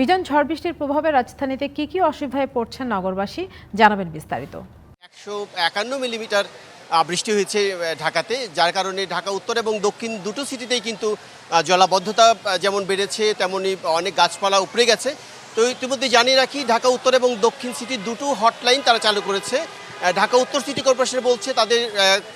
বিজন ঝড় বৃষ্টির প্রভাবে রাজধানীতে কি কি অসুবিধায় পড়ছেন নগরবাসী, জানাবেন বিস্তারিত। একশো একান্ন মিলিমিটার বৃষ্টি হয়েছে ঢাকাতে, যার কারণে ঢাকা উত্তর এবং দক্ষিণ দুটো সিটিতেই কিন্তু জলাবদ্ধতা যেমন বেড়েছে, তেমনি অনেক গাছপালা উপড়ে গেছে। তো ইতিমধ্যে জানিয়ে রাখি, ঢাকা উত্তর এবং দক্ষিণ সিটির দুটো হটলাইন তারা চালু করেছে। ঢাকা উত্তর সিটি কর্পোরেশন বলছে, তাদের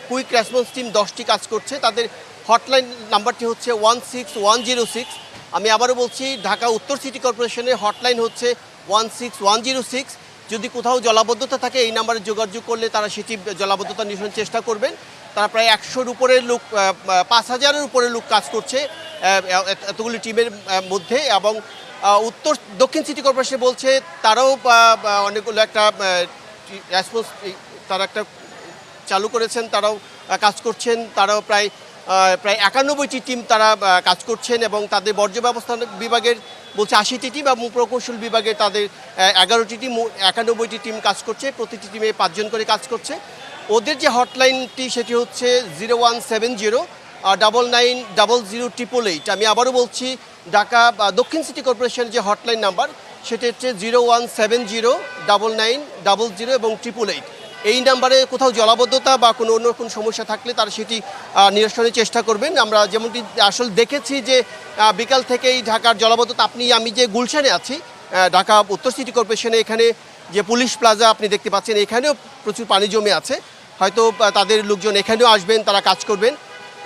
কুইক রেসপন্স টিম দশটি কাজ করছে। তাদের হটলাইন নাম্বারটি হচ্ছে one six one zero six আমি আবারও বলছি, ঢাকা উত্তর সিটি কর্পোরেশনের হটলাইন হচ্ছে one six one zero six. যদি কোথাও জলাবদ্ধতা থাকে, এই নাম্বারে যোগাযোগ করলে তারা সেটি জলাবদ্ধতা নিরসনের চেষ্টা করবেন। তারা প্রায় একশোর উপরে লোক পাঁচ হাজারের উপরে লোক কাজ করছে এত- এতগুলি টিমের মধ্যে এবং উত্তর, দক্ষিণ সিটি কর্পোরেশন বলছে তারাও অনেকগুলো একটা রেসপন্স তারা একটা চালু করেছেন, তারাও কাজ করছেন, তারাও প্রায় প্রায় একানব্বইটি টিম তারা কাজ করছেন এবং তাদের বর্জ্য ব্যবস্থাপনা বিভাগের বলছে আশিটি টিম এবং প্রকৌশল বিভাগে তাদের এগারোটি টিম একানব্বইটি টিম কাজ করছে, প্রতিটি টিমে পাঁচজন করে কাজ করছে। ওদের যে হটলাইনটি সেটি হচ্ছে zero one seven zero double nine double zero triple eight. আমি আবারও বলছি, ঢাকা দক্ষিণ সিটি কর্পোরেশনের যে হটলাইন নাম্বার, সেটি হচ্ছে zero one seven zero double nine double zero এবং ট্রিপল এইট। এই নাম্বারে কোথাও জলাবদ্ধতা বা কোনো অন্য কোনো সমস্যা থাকলে তারা সেটি নিরসনের চেষ্টা করবেন। আমরা যেমনটি আসলে দেখেছি যে বিকাল থেকেই ঢাকার জলাবদ্ধতা, আপনি, আমি যে গুলশানে আছি ঢাকা উত্তর সিটি কর্পোরেশনে এখানে যে পুলিশ প্লাজা আপনি দেখতে পাচ্ছেন, এখানেও প্রচুর পানি জমে আছে। হয়তো তাদের লোকজন এখানেও আসবেন, তারা কাজ করবেন।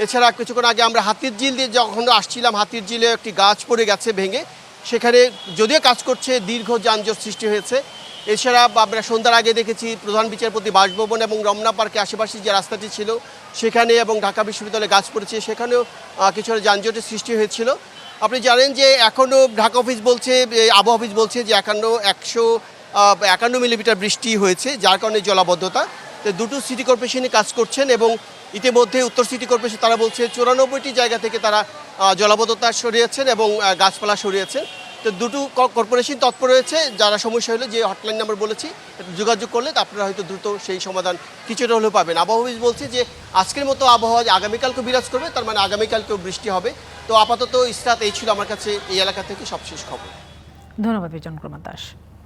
এছাড়া কিছুক্ষণ আগে আমরা হাতির ঝিল দিয়ে যখন আসছিলাম, হাতির ঝিলে একটি গাছ পড়ে গেছে ভেঙে। সেখানে যদিও কাজ করছে, দীর্ঘ যানজট সৃষ্টি হয়েছে। এছাড়া আমরা সন্ধ্যার আগে দেখেছি প্রধান বিচারপতি বাসভবন এবং রমনা পার্কে আশেপাশে যে রাস্তাটি ছিল, সেখানে এবং ঢাকা বিশ্ববিদ্যালয়ে গাছ পড়েছে, সেখানেও কিছুটা যানজটের সৃষ্টি হয়েছিল। আপনি জানেন যে এখনও ঢাকা অফিস বলছে আবহাওয়া অফিস বলছে যে একান্ন, একশো একান্ন মিলিমিটার বৃষ্টি হয়েছে, যার কারণে জলাবদ্ধতা। তো দুটো সিটি কর্পোরেশনে কাজ করছেন এবং ইতিমধ্যে উত্তর সিটি কর্পোরেশন, তারা বলছে চুরানব্বইটি জায়গা থেকে তারা জলাবদ্ধতা সরিয়েছেন এবং গাছপালা সরিয়েছেন। তো দুটো কর্পোরেশন তৎপর রয়েছে, যারা সমস্যা হলে যে হটলাইন নাম্বার বলেছি যোগাযোগ করলে আপনারা হয়তো দ্রুত সেই সমাধান কিছুটা হলেও পাবেন। আবহাওয়া বলছি যে, আজকের মতো আবহাওয়া যে আগামীকালকে বিরাজ করবে, তার মানে আগামীকালকেও বৃষ্টি হবে। তো আপাতত ইস্তাত এই ছিল আমার কাছে এই এলাকা থেকে সবশেষ খবর। ধন্যবাদ বিজন কুমার দাস।